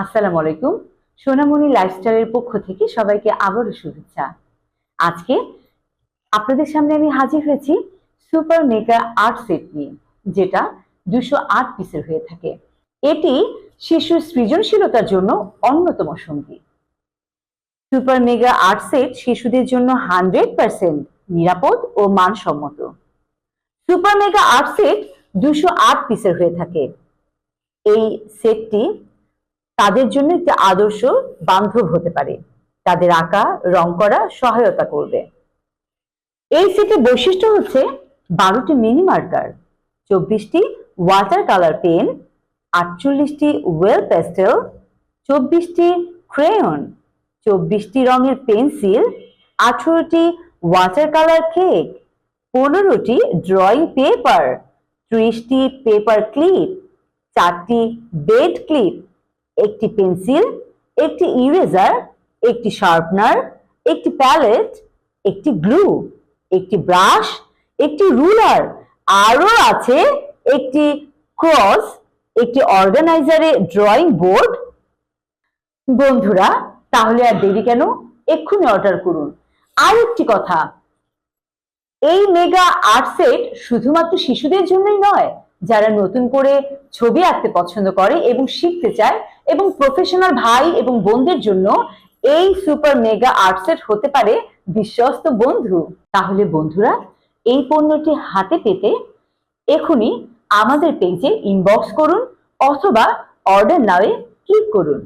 আসসালামু আলাইকুম। সোনামণি লাইফস্টাইলের পক্ষ থেকে সবাইকে আবারও শুভেচ্ছা। আজকে আপনাদের সামনে আমি হাজির হয়েছি সুপার মেগা আর্ট সেট নিয়ে, যেটা দুশো আট পিসের হয়ে থাকে। এটি শিশুর সৃজনশীলতার জন্য অন্যতম সঙ্গী। সুপার মেগা আর্ট সেট শিশুদের জন্য হান্ড্রেড পার্সেন্ট নিরাপদ ও মানসম্মত। সুপার মেগা আর্ট সেট দুশো আট পিসের হয়ে থাকে। এই সেটটি তাদের জন্য একটি আদর্শ বান্ধব হতে পারে। তাদের আঁকা, রং করা সহায়তা করবে। এই সেটের বৈশিষ্ট্য হচ্ছে বারোটি মিনি মার্কার, চব্বিশটি ওয়াটার কালার পেন, আটচল্লিশটি ওয়েল প্যাস্টেল, চব্বিশটি ক্রেয়ন, চব্বিশটি রঙের পেন্সিল, আঠারোটি ওয়াটার কালার কেক, পনেরোটি ড্রয়িং পেপার, ত্রিশটি পেপার ক্লিপ, চারটি বেড ক্লিপ একটি পেন্সিল, একটি ইরেজার, একটি শার্পনার, একটি প্যালেট, একটি গ্লু, একটি ব্রাশ, একটি রুলার, আরও আছে একটি ক্রস, একটি অর্গানাইজারে ড্রয়িং বোর্ড। বন্ধুরা, তাহলে আর দেরি কেন? এক্ষুনি অর্ডার করুন। আর একটি কথা, এই মেগা আর্ট সেট শুধুমাত্র শিশুদের জন্যই নয়, যারা নতুন করে ছবি আঁকতে পছন্দ করে এবং শিখতে চায় এবং প্রফেশনাল ভাই এবং বোনদের জন্য এই সুপার মেগা আর্টসেট হতে পারে বিশ্বস্ত বন্ধু। তাহলে বন্ধুরা, এই পণ্যটি হাতে পেতে এখনই আমাদের পেজে ইনবক্স করুন অথবা অর্ডার নাওয়ে ক্লিক করুন।